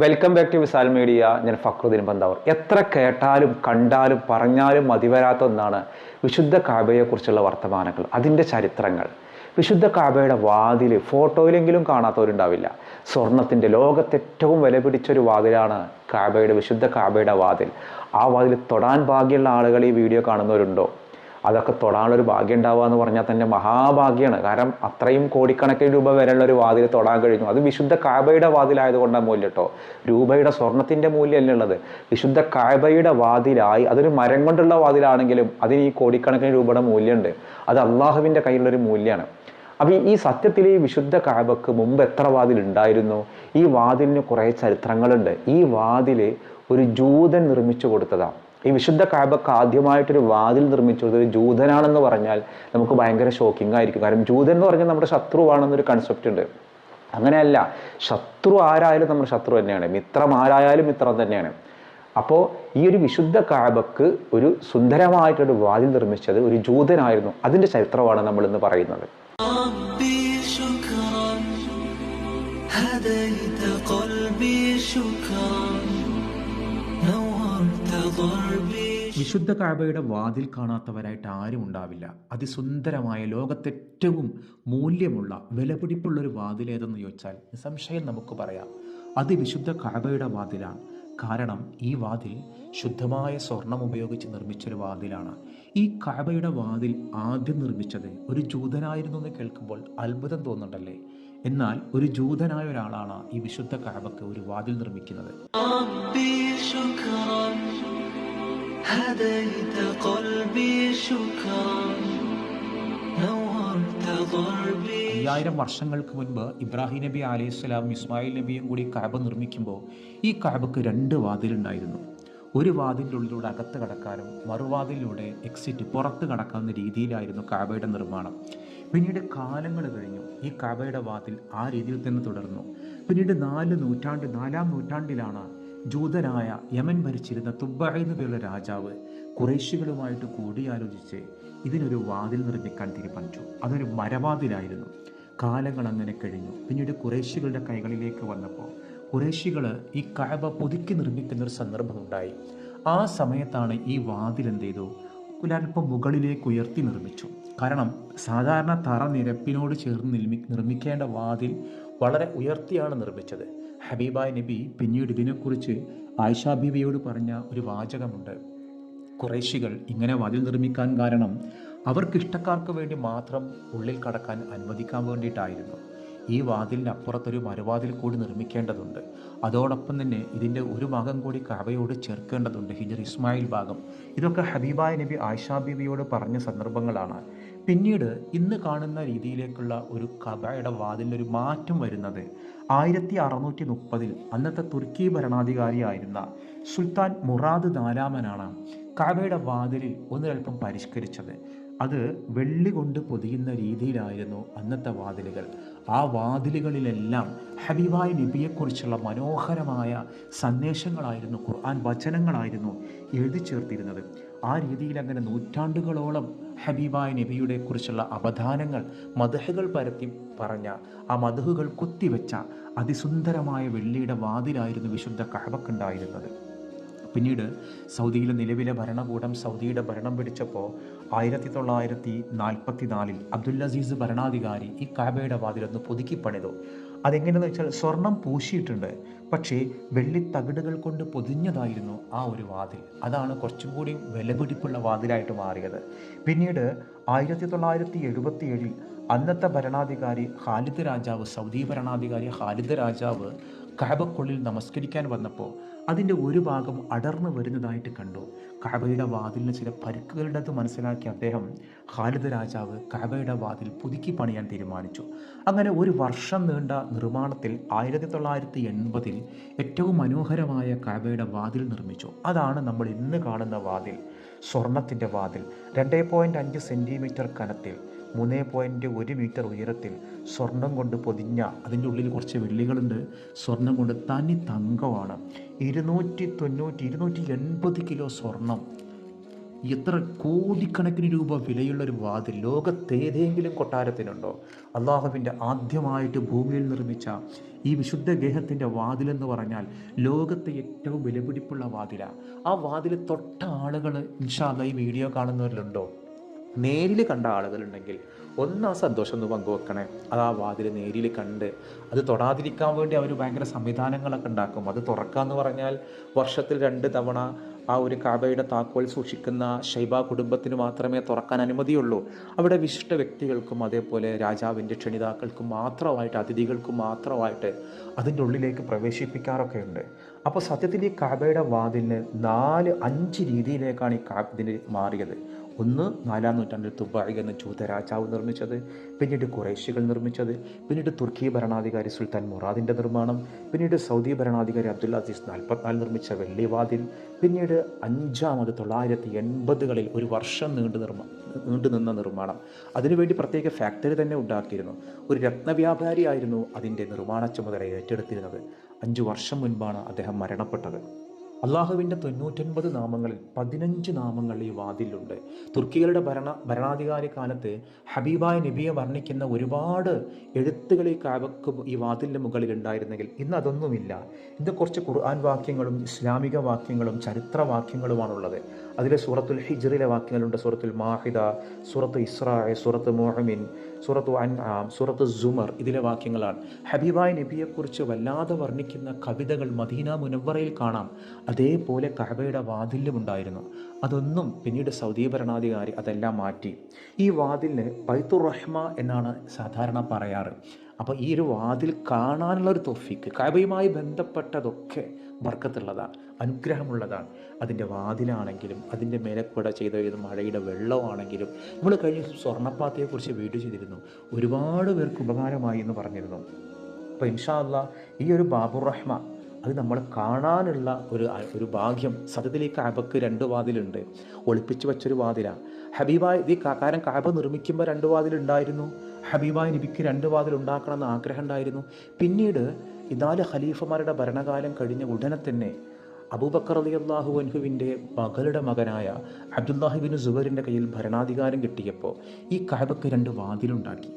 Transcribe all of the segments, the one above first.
Welcome back to Visal media ഞാൻ ഫക്രുദ്ദീൻ ബന്താവർ എത്ര കേട്ടാലും കണ്ടാലും പറഞ്ഞാലും മതിവരാത്ത ഒന്നാണ് വിശുദ്ധ കാബയെക്കുറിച്ചുള്ള വർത്തമാനങ്ങൾ അതിന്റെ ചരിത്രങ്ങൾ. വിശുദ്ധ കാബയുടെ വാതിൽ ഫോട്ടോയിലെങ്കിലും കാണാത്തവരുണ്ടാവില്ല. സ്വർണത്തിന്റെ ലോകത്തെ ഏറ്റവും വില പിടിച്ചൊരു വാതിലാണ് കാബയുടെ വിശുദ്ധ കാബയുടെ വാതിൽ. ആ വാതിൽ തൊടാൻ ഭാഗ്യമുള്ള ആളുകൾ ഈ വീഡിയോ കാണുന്നവരുണ്ടോ? അതൊക്കെ തൊടാനുള്ളൊരു ഭാഗ്യം ഉണ്ടാവുക എന്ന് പറഞ്ഞാൽ തന്നെ മഹാഭാഗ്യമാണ്. കാരണം അത്രയും കോടിക്കണക്കിന് രൂപ വരെയുള്ള ഒരു വാതിൽ തൊടാൻ കഴിഞ്ഞു. അത് വിശുദ്ധ കാബയുടെ വാതിലായതുകൊണ്ടാണ് മൂല്യം കേട്ടോ. രൂപയുടെ സ്വർണത്തിന്റെ മൂല്യമല്ല ഉള്ളത്? വിശുദ്ധ കാബയുടെ വാതിലായി അതൊരു മരം കൊണ്ടുള്ള വാതിലാണെങ്കിലും അതിന് ഈ കോടിക്കണക്കിന് രൂപയുടെ മൂല്യമുണ്ട്. അത് അള്ളാഹുവിന്റെ കയ്യിലുള്ളൊരു മൂല്യമാണ്. അപ്പോൾ ഈ സത്യത്തിൽ ഈ വിശുദ്ധ കാബക്ക് മുമ്പ് എത്ര വാതിൽ ഉണ്ടായിരുന്നു? ഈ വാതിലിന് കുറേ ചരിത്രങ്ങളുണ്ട്. ഈ വാതിൽ ഒരു ജൂതൻ നിർമ്മിച്ചു കൊടുത്തതാണ് ഈ വിശുദ്ധ കാബക്ക് ആദ്യമായിട്ടൊരു വാതിൽ നിർമ്മിച്ചു കൊടുത്തത് ഒരു ജൂതനാണെന്ന് പറഞ്ഞാൽ നമുക്ക് ഭയങ്കര ഷോക്കിംഗ് ആയിരിക്കും കാരണം ജൂതൻ എന്ന് പറഞ്ഞാൽ നമ്മുടെ ശത്രുവാണെന്നൊരു കൺസെപ്റ്റ് ഉണ്ട് അങ്ങനെയല്ല ശത്രു ആരായാലും നമ്മുടെ ശത്രു തന്നെയാണ് മിത്രം ആരായാലും മിത്രം തന്നെയാണ് അപ്പോൾ ഈ ഒരു വിശുദ്ധ കാബക്ക് ഒരു സുന്ദരമായിട്ടൊരു വാതിൽ നിർമ്മിച്ചത് ഒരു ജൂതനായിരുന്നു അതിൻ്റെ ചരിത്രമാണ് നമ്മൾ ഇന്ന് പറയുന്നത് ربي شكرا هديت قلبي شكرا വിശുദ്ധ കാഴ്വയുടെ വാതിൽ കാണാത്തവരായിട്ട് ആരും ഉണ്ടാവില്ല. അതിസുന്ദരമായ ലോകത്തേറ്റവും മൂല്യമുള്ള വിലപിടിപ്പുള്ളൊരു വാതിൽ ഏതെന്ന് ചോദിച്ചാൽ നിസ്സംശയം നമുക്ക് പറയാം. അത് വിശുദ്ധ കാഴ്വയുടെ വാതിലാണ്. കാരണം ഈ വാതിൽ ശുദ്ധമായ സ്വർണം ഉപയോഗിച്ച് നിർമ്മിച്ചൊരു വാതിലാണ്. ഈ കാബയുടെ വാതിൽ ആദ്യം നിർമ്മിച്ചത് ഒരു ജൂതനായിരുന്നു എന്ന് കേൾക്കുമ്പോൾ അത്ഭുതം തോന്നുന്നുണ്ടല്ലേ? എന്നാൽ ഒരു ജൂതനായ ഒരാളാണ് ഈ വിശുദ്ധ കാബക്ക് ഒരു വാതിൽ നിർമ്മിക്കുന്നത്. هديت قلبي شكرا نورت ضربي അയ്യായിരം വർഷങ്ങൾക്ക് മുൻപ് ഇബ്രാഹിം നബി അലൈഹി സ്വലാം ഇസ്മായിൽ നബിയും കൂടി കഅബ നിർമ്മിക്കുമ്പോൾ ഈ കഅബക്ക് രണ്ട് വാതിലുണ്ടായിരുന്നു ഒരു വാതിലിൻ്റെ ഉള്ളിലൂടെ അകത്ത് കടക്കാനും മറുവാതിലിലൂടെ എക്സിറ്റ് പുറത്ത് കടക്കാവുന്ന രീതിയിലായിരുന്നു കാബയുടെ നിർമ്മാണം പിന്നീട് കാലങ്ങൾ കഴിഞ്ഞു ഈ കാബയുടെ വാതിൽ ആ രീതിയിൽ തന്നെ തുടർന്നു പിന്നീട് നാല് നൂറ്റാണ്ട് നാലാം നൂറ്റാണ്ടിലാണ് ജൂതനായ യമൻ ഭരിച്ചിരുന്ന തുബ്ബ എന്ന് പേരുള്ള രാജാവ് കുറേശികളുമായിട്ട് കൂടിയാലോചിച്ച് ഇതിനൊരു വാതിൽ നിർമ്മിക്കാൻ തീരുമാനിച്ചു. അതൊരു മരവാതിലായിരുന്നു. കാലങ്ങൾ അങ്ങനെ കഴിഞ്ഞു. പിന്നീട് കുറേശികളുടെ കൈകളിലേക്ക് വന്നപ്പോൾ കുറേശികൾ ഈ കഅബ പുതുക്കി നിർമ്മിക്കുന്ന ഒരു സന്ദർഭമുണ്ടായി. ആ സമയത്താണ് ഈ വാതിൽ എന്ത് ചെയ്തു? ഒരല്പം മുകളിലേക്ക് ഉയർത്തി നിർമ്മിച്ചു. കാരണം സാധാരണ തറ നിരപ്പിനോട് ചേർന്ന് നിർമ്മി നിർമ്മിക്കേണ്ട വാതിൽ വളരെ ഉയർത്തിയാണ് നിർമ്മിച്ചത്. ഹബീബായ് നബി പിന്നീട് ഇതിനെക്കുറിച്ച് ആയിഷാ ബീവിയോട് പറഞ്ഞ ഒരു വാചകമുണ്ട്. കുറേശികൾ ഇങ്ങനെ വാതിൽ നിർമ്മിക്കാൻ കാരണം അവർക്ക് ഇഷ്ടക്കാർക്ക് വേണ്ടി മാത്രം ഉള്ളിൽ കടക്കാൻ അനുവദിക്കാൻ വേണ്ടിയിട്ടായിരുന്നു. ഈ വാതിലിന്റെ അപ്പുറത്തൊരു മറുവാതിൽ കൂടി നിർമ്മിക്കേണ്ടതുണ്ട്. അതോടൊപ്പം തന്നെ ഇതിന്റെ ഒരു ഭാഗം കൂടി കവയോട് ചേർക്കേണ്ടതുണ്ട് ഹിജർ ഇസ്മായിൽ ഭാഗം. ഇതൊക്കെ ഹബീബായ നബി ആയിഷാ ബീവിയോട് പറഞ്ഞ സന്ദർഭങ്ങളാണ്. പിന്നീട് ഇന്ന് കാണുന്ന രീതിയിലേക്കുള്ള ഒരു കബയുടെ വാതിലൊരു മാറ്റം വരുന്നത് ആയിരത്തി അറുന്നൂറ്റി മുപ്പതിൽ അന്നത്തെ തുർക്കി ഭരണാധികാരിയായിരുന്ന സുൽത്താൻ മുറാദ് നാലാമനാണ് കബയുടെ വാതിലിൽ ഒന്നിലൽപ്പം പരിഷ്കരിച്ചത്. അത് വെള്ളി കൊണ്ട് പൊതിയുന്ന രീതിയിലായിരുന്നു അന്നത്തെ വാതിലുകൾ. ആ വാതിലുകളിലെല്ലാം ഹബീബായ് നബിയെക്കുറിച്ചുള്ള മനോഹരമായ സന്ദേശങ്ങളായിരുന്നു ഖുർആൻ വചനങ്ങളായിരുന്നു എഴുതി ചേർത്തിരുന്നത്. ആ രീതിയിൽ അങ്ങനെ നൂറ്റാണ്ടുകളോളം ഹബീബായ നബിയുടെ കുറിച്ചുള്ള അവധാനങ്ങൾ മധുഹകൾ പരത്തി പറഞ്ഞ ആ മധുഹകൾ കുത്തിവെച്ച അതിസുന്ദരമായ വെള്ളിയുടെ വാതിലായിരുന്നു വിശുദ്ധ കഹബക്കുണ്ടായിരുന്നത് പിന്നീട് സൗദിയിലെ നിലവിലെ ഭരണകൂടം സൗദിയുടെ ഭരണം പിടിച്ചപ്പോൾ ആയിരത്തി തൊള്ളായിരത്തി നാൽപ്പത്തി നാലിൽ അബ്ദുൽ അസീസ് ഭരണാധികാരി ഈ കഅബയുടെ വാതിലൊന്ന് പുതുക്കി പണിതു അതെങ്ങനെയെന്ന് വെച്ചാൽ സ്വർണം പൂശിയിട്ടുണ്ട്. പക്ഷേ വെള്ളി തകിടുകൾ കൊണ്ട് പൊതിഞ്ഞതായിരുന്നു ആ ഒരു വാതിൽ. അതാണ് കുറച്ചും കൂടി വിലപിടിപ്പുള്ള വാതിലായിട്ട് മാറിയത്. പിന്നീട് ആയിരത്തി തൊള്ളായിരത്തി എഴുപത്തി ഏഴിൽ അന്നത്തെ ഭരണാധികാരി ഖാലിദ് രാജാവ് സൗദി ഭരണാധികാരി ഖാലിദ് രാജാവ് കാബക്കുള്ളിൽ നമസ്കരിക്കാൻ വന്നപ്പോൾ അതിന്റെ ഒരു ഭാഗം അടർന്നു വരുന്നതായിട്ട് കണ്ടു. കഴബയുടെ വാതിലിന് ചില പരിക്കുകളുടേത് മനസ്സിലാക്കി അദ്ദേഹം ഖാലിദ് രാജാവ് കഴബയുടെ വാതിൽ പുതുക്കി പണിയാൻ തീരുമാനിച്ചു. അങ്ങനെ ഒരു വർഷം നീണ്ട നിർമ്മാണത്തിൽ ആയിരത്തി തൊള്ളായിരത്തി എൺപതിൽ ഏറ്റവും മനോഹരമായ കഴബയുടെ വാതിൽ നിർമ്മിച്ചു. അതാണ് നമ്മൾ ഇന്ന് കാണുന്ന വാതിൽ. സ്വർണത്തിന്റെ വാതിൽ. രണ്ടേ പോയിന്റ് അഞ്ച് സെന്റിമീറ്റർ കനത്തിൽ. മൂന്ന് പോയിന്റ് ഒരു മീറ്റർ ഉയരത്തിൽ സ്വർണം കൊണ്ട് പൊതിഞ്ഞ അതിന്റെ ഉള്ളിൽ കുറച്ച് വെള്ളികളുണ്ട്. സ്വർണം കൊണ്ട് തനി തങ്കമാണ്. ഇരുന്നൂറ്റി തൊണ്ണൂറ്റി ഇരുന്നൂറ്റി എൺപത് കിലോ സ്വർണം. എത്ര കോടിക്കണക്കിന് രൂപ വിലയുള്ള ഒരു വാതിൽ ലോകത്തേതെങ്കിലും കൊട്ടാരത്തിനുണ്ടോ? അള്ളാഹുവിന്റെ ആദ്യമായിട്ട് ഭൂമിയിൽ നിർമ്മിച്ച ഈ വിശുദ്ധ ഗേഹത്തിന്റെ വാതിലെന്ന് പറഞ്ഞാൽ ലോകത്തെ ഏറ്റവും വിലപിടിപ്പുള്ള വാതിലാണ് ആ വാതിൽ തൊട്ട ആളുകൾ ഇൻഷാല്ല ഈ വീഡിയോ കാണുന്നവരിലുണ്ടോ? നേരിൽ കണ്ട ആളുകളുണ്ടെങ്കിൽ ഒന്ന് ആ സന്തോഷം ഒന്ന് പങ്കുവെക്കണേ. അത് ആ വാതിൽ നേരിൽ കണ്ട് അത് തൊടാതിരിക്കാൻ വേണ്ടി അവർ ഭയങ്കര സംവിധാനങ്ങളൊക്കെ ഉണ്ടാക്കും. അത് തുറക്കാന്ന് പറഞ്ഞാൽ വർഷത്തിൽ രണ്ട് തവണ ആ ഒരു കാബയുടെ താക്കോൽ സൂക്ഷിക്കുന്ന ഷൈബ കുടുംബത്തിന് മാത്രമേ തുറക്കാൻ അനുമതിയുള്ളൂ. അവിടെ വിശിഷ്ട വ്യക്തികൾക്കും അതേപോലെ രാജാവിന്റെ ക്ഷണിതാക്കൾക്കും മാത്രമായിട്ട് അതിഥികൾക്കും മാത്രമായിട്ട് അതിന്റെ ഉള്ളിലേക്ക് പ്രവേശിപ്പിക്കാറൊക്കെ ഉണ്ട് അപ്പോൾ സത്യത്തിൽ ഈ കാബയുടെ വാതിലിന് നാല് അഞ്ച് രീതിയിലേക്കാണ് ഈ കാ ഇതിന് മാറിയത്. ഒന്ന് നാലാം നൂറ്റാണ്ടിൽ തുബായി എന്ന ജൂത രാജാവ് നിർമ്മിച്ചത് പിന്നീട് കുറേശികൾ നിർമ്മിച്ചത് പിന്നീട് തുർക്കി ഭരണാധികാരി സുൽത്താൻ മുറാദിന്റെ നിർമ്മാണം പിന്നീട് സൗദി ഭരണാധികാരി അബ്ദുൽ അസീസ് നാൽപ്പത്തിനാല് നിർമ്മിച്ച വെള്ളിവാതിൽ പിന്നീട് അഞ്ചാമത് തൊള്ളായിരത്തി എൺപതുകളിൽ ഒരു വർഷം നീണ്ടു നിർമ്മ നീണ്ടു നിന്ന നിർമ്മാണം. അതിനുവേണ്ടി പ്രത്യേക ഫാക്ടറി തന്നെ ഉണ്ടാക്കിയിരുന്നു. ഒരു രത്നവ്യാപാരിയായിരുന്നു അതിന്റെ നിർമ്മാണ ചുമതല ഏറ്റെടുത്തിരുന്നത്. അഞ്ചു വർഷം മുൻപാണ് അദ്ദേഹം മരണപ്പെട്ടത്. അള്ളാഹുവിന്റെ തൊണ്ണൂറ്റൊൻപത് നാമങ്ങളിൽ പതിനഞ്ച് നാമങ്ങൾ ഈ വാതിലുണ്ട് തുർക്കികളുടെ ഭരണ ഭരണാധികാരി കാലത്ത് ഹബീബായ നബിയെ വർണിക്കുന്ന ഒരുപാട് എഴുത്തുകൾ ഈ കാവക്ക് ഈ വാതിലിന്റെ മുകളിൽ ഉണ്ടായിരുന്നെങ്കിൽ ഇന്ന് അതൊന്നുമില്ല. ഇന്ന് കുറച്ച് ഖുർആൻ വാക്യങ്ങളും ഇസ്ലാമിക വാക്യങ്ങളും ചരിത്ര വാക്യങ്ങളുമാണുള്ളത്. അതിൽ സൂറത്തുൽ ഹിജ്റിലെ വാക്യങ്ങളുണ്ട്. സൂറത്തുൽ മാഹിദ സൂറത്ത് ഇസ്രായ സൂറത്ത് മുഹമിൻ സൂറത്തു അൻആം സൂറത്ത് സുമർ ഇതിലെ വാക്യങ്ങളാണ്. ഹബീബായ് നബിയെക്കുറിച്ച് വല്ലാതെ വർണിക്കുന്ന കവിതകൾ മദീന മുനവറയിൽ കാണാം. അതേപോലെ കഹബയുടെ വാതിലും ഉണ്ടായിരുന്നു. അതൊന്നും പിന്നീട് സൗദി ഭരണാധികാരി അതെല്ലാം മാറ്റി. ഈ വാതിലിന് ബൈത്തുർ റഹ്മ എന്നാണ് സാധാരണ പറയാറ്. അപ്പോൾ ഈ ഒരു വാതിൽ കാണാനുള്ള ഒരു തൊഫിക്ക് കബയുമായി ബന്ധപ്പെട്ടതൊക്കെ ബർക്കത്തുള്ളതാണ് അനുഗ്രഹമുള്ളതാണ്. അതിന്റെ വാതിലാണെങ്കിലും അതിന്റെ മേലെ കൂടെ ചെയ്ത ഏത് മഴയുടെ വെള്ളമാണെങ്കിലും നമ്മൾ കഴിഞ്ഞ സ്വർണപ്പാത്തയെക്കുറിച്ച് വീഡിയോ ചെയ്തിരുന്നു. ഒരുപാട് പേർക്ക് ഉപകാരമായി എന്ന് പറഞ്ഞിരുന്നു. അപ്പോൾ ഇൻഷാല്ല ഈ ഒരു ബാബുർ റഹ്മ അത് നമ്മൾ കാണാനുള്ള ഒരു ഒരു ഭാഗ്യം. സത്യത്തിൽ ഈ കാബക്ക് രണ്ട് വാതിലുണ്ട്. ഒളിപ്പിച്ച് വെച്ചൊരു വാതിലാണ് ഹബീബായ് ഈ കാരം കാബ നിർമ്മിക്കുമ്പോൾ രണ്ട് വാതിലുണ്ടായിരുന്നു. ഹബീബായ് നബിക്ക് രണ്ട് വാതിൽ ഉണ്ടാക്കണം എന്ന് ആഗ്രഹം ഉണ്ടായിരുന്നു പിന്നീട് ഇതാൽ ഖലീഫമാരുടെ ഭരണകാലം കഴിഞ്ഞ ഉടനെ തന്നെ അബൂബക്കർ അലി അള്ളാഹു അൻഹുവിന്റെ മകളുടെ മകനായ അബ്ദുല്ലാഹിബിൻ സുബറിന്റെ കയ്യിൽ ഭരണാധികാരം കിട്ടിയപ്പോൾ ഈ കഹബക്ക് രണ്ട് വാതിലുണ്ടാക്കി.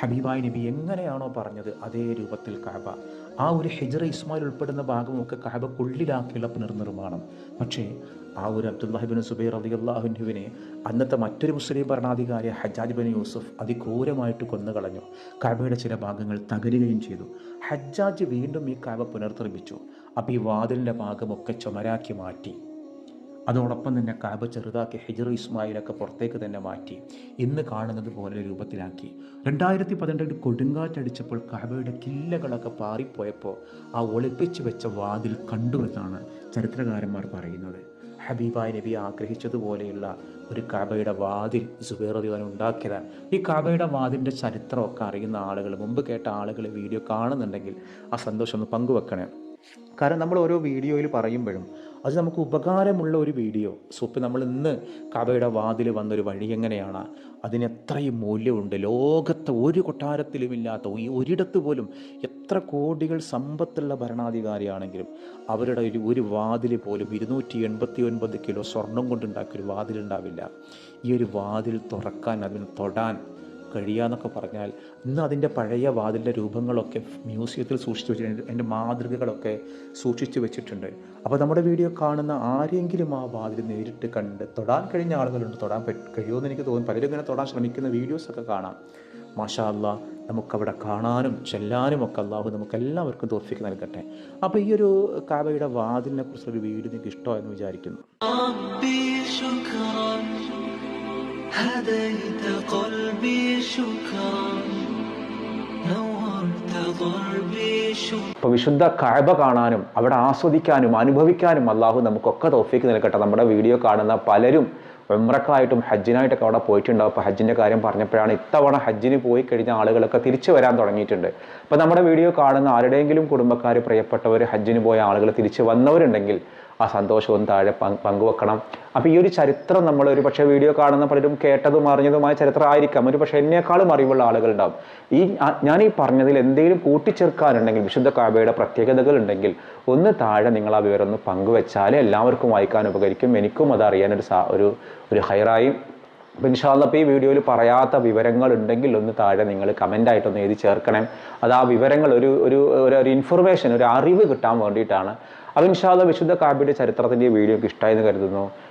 ഹബീബായ് നബി എങ്ങനെയാണോ പറഞ്ഞത് അതേ രൂപത്തിൽ കഹബ ആ ഒരു ഹിജറ ഇസ്മായിൽ ഉൾപ്പെടുന്ന ഭാഗമൊക്കെ കഹബക്കുള്ളിലാക്കിയുള്ള പുനർനിർമ്മാണം. പക്ഷേ ആ ഒരു അബ്ദുല്ലാഹിബിൻ സുബൈർ അലി അള്ളാഹുവിനെ അന്നത്തെ മറ്റൊരു മുസ്ലിം ഭരണാധികാരി ഹജ്ജാജ് ബിൻ യൂസുഫ് അതിക്രൂരമായിട്ട് കൊന്നുകളഞ്ഞു. കാബയുടെ ചില ഭാഗങ്ങൾ തകരുകയും ചെയ്തു. ഹജ്ജാജ് വീണ്ടും ഈ കാബ പുനർനിർമ്മിച്ചു. അപ്പോൾ ഈ വാതിലിന്റെ ഭാഗമൊക്കെ ചുമരാക്കി മാറ്റി. അതോടൊപ്പം തന്നെ കാബ ചെറുതാക്കി ഹിജർ ഇസ്മായിലൊക്കെ പുറത്തേക്ക് തന്നെ മാറ്റി. ഇന്ന് കാണുന്നത് പോലെ രൂപത്തിലാക്കി. രണ്ടായിരത്തി പന്ത്രണ്ടിൽ കൊടുങ്കാറ്റടിച്ചപ്പോൾ കാബയുടെ കില്ലകളൊക്കെ പാറിപ്പോയപ്പോൾ ആ ഒളിപ്പിച്ച് വെച്ച വാതിൽ കണ്ടുവെന്നാണ് ചരിത്രകാരന്മാർ പറയുന്നത്. ഹബീബായ് നബി ആഗ്രഹിച്ചതുപോലെയുള്ള ഒരു കാബയുടെ വാതിൽ സുബൈർ ഉണ്ടാക്കിയതാണ്. ഈ കാബയുടെ വാതിലിന്റെ ചരിത്രമൊക്കെ അറിയുന്ന ആളുകൾ മുമ്പ് കേട്ട ആളുകൾ വീഡിയോ കാണുന്നുണ്ടെങ്കിൽ ആ സന്തോഷം ഒന്ന് പങ്കുവെക്കണേ. കാരണം നമ്മൾ ഓരോ വീഡിയോയിൽ പറയുമ്പോഴും അത് നമുക്ക് ഉപകാരമുള്ള ഒരു വീഡിയോ. സോ ഇപ്പം നമ്മൾ ഇന്ന് കഥയുടെ വാതിൽ വന്നൊരു വഴി എങ്ങനെയാണ്? അതിന് എത്രയും മൂല്യമുണ്ട്. ലോകത്തെ ഒരു കൊട്ടാരത്തിലുമില്ലാത്ത ഈ ഒരിടത്ത് പോലും എത്ര കോടികൾ സമ്പത്തുള്ള ഭരണാധികാരിയാണെങ്കിലും അവരുടെ ഒരു ഒരു വാതിൽ പോലും ഇരുന്നൂറ്റി എൺപത്തി ഒൻപത് കിലോ സ്വർണം കൊണ്ടുണ്ടാക്കിയൊരു വാതിലുണ്ടാവില്ല ഈ ഒരു വാതിൽ തുറക്കാൻ അതിന് തൊടാൻ കഴിയാന്നൊക്കെ പറഞ്ഞാൽ ഇന്ന് അതിന്റെ പഴയ വാതിലിന്റെ രൂപങ്ങളൊക്കെ മ്യൂസിയത്തിൽ സൂക്ഷിച്ചു വെച്ചിട്ടുണ്ട് അതിന്റെ മാതൃകകളൊക്കെ സൂക്ഷിച്ചു വെച്ചിട്ടുണ്ട്. അപ്പോൾ നമ്മുടെ വീഡിയോ കാണുന്ന ആരെങ്കിലും ആ വാതിൽ നേരിട്ട് കണ്ട് തൊടാൻ കഴിഞ്ഞ ആളുകളുണ്ട് തൊടാൻ കഴിയുമെന്ന് എനിക്ക് തോന്നും പലരും ഇങ്ങനെ തൊടാൻ ശ്രമിക്കുന്ന വീഡിയോസൊക്കെ കാണാം. മാഷാ നമുക്കവിടെ കാണാനും ചെല്ലാനും ഒക്കെ അള്ളാഹു നമുക്ക് എല്ലാവർക്കും തോഫിക്ക് നൽകട്ടെ. അപ്പോൾ ഈ ഒരു കാബയുടെ വാതിലിനെ കുറിച്ചൊരു വീഡിയോ നിങ്ങൾക്ക് ഇഷ്ടമായെന്ന് വിചാരിക്കുന്നു. هديت قلبي شكرا نورت ضربي شكرا ഇപ്പോൾ വിശുദ്ധ കഅബ കാണാനും അവിടെ ആസ്വദിക്കാനും അനുഭവിക്കാനും അള്ളാഹു നമുക്കൊക്കെ തോഫിക്ക് നൽകട്ടെ നമ്മുടെ വീഡിയോ കാണുന്ന പലരും ഉംറക്കായിട്ടും ഹജ്ജിനായിട്ടൊക്കെ അവിടെ പോയിട്ടുണ്ടാവും അപ്പോൾ ഹജ്ജിൻ്റെ കാര്യം പറഞ്ഞപ്പോഴാണ് ഇത്തവണ ഹജ്ജിന് പോയി കഴിഞ്ഞ ആളുകളൊക്കെ തിരിച്ചു വരാൻ തുടങ്ങിയിട്ടുണ്ട് അപ്പോൾ നമ്മുടെ വീഡിയോ കാണുന്ന ആരുടെയെങ്കിലും കുടുംബക്കാർ പ്രിയപ്പെട്ടവർ ഹജ്ജിന് പോയ ആളുകൾ തിരിച്ചു വന്നവരുണ്ടെങ്കിൽ ആ സന്തോഷവും താഴെ പങ്ക് പങ്കുവെക്കണം അപ്പോൾ ഈ ഒരു ചരിത്രം നമ്മൾ ഒരു പക്ഷേ വീഡിയോ കാണുന്ന പലരും കേട്ടതും അറിഞ്ഞതുമായ ചരിത്രം ആയിരിക്കാം ഒരു പക്ഷേ എന്നേക്കാളും അറിവുള്ള ആളുകളുണ്ടാവും. ഈ ഞാൻ ഈ പറഞ്ഞതിൽ എന്തെങ്കിലും കൂട്ടിച്ചേർക്കാനുണ്ടെങ്കിൽ വിശുദ്ധ കാബയുടെ പ്രത്യേകതകൾ ഉണ്ടെങ്കിൽ ഒന്ന് താഴെ നിങ്ങൾ ആ വിവരം ഒന്ന് പങ്കുവെച്ചാൽ എല്ലാവർക്കും വായിക്കാൻ ഉപകരിക്കും. എനിക്കും അത് അറിയാനൊരു സാ ഒരു ഒരു ഇൻഷാല്ല ഇപ്പോൾ ഈ വീഡിയോയിൽ പറയാത്ത വിവരങ്ങൾ ഉണ്ടെങ്കിൽ ഒന്ന് താഴെ നിങ്ങൾ കമന്റായിട്ടൊന്ന് എഴുതി ചേർക്കണം. അത് ആ വിവരങ്ങൾ ഒരു ഒരു ഒരു ഇൻഫർമേഷൻ ഒരു അറിവ് കിട്ടാൻ വേണ്ടിയിട്ടാണ്. അപ്പം ഇൻഷാല്ല വിശുദ്ധ കാബിയുടെ ചരിത്രത്തിന്റെ വീഡിയോക്ക് വീഡിയോ എന്ന് ഇഷ്ടമായെന്ന്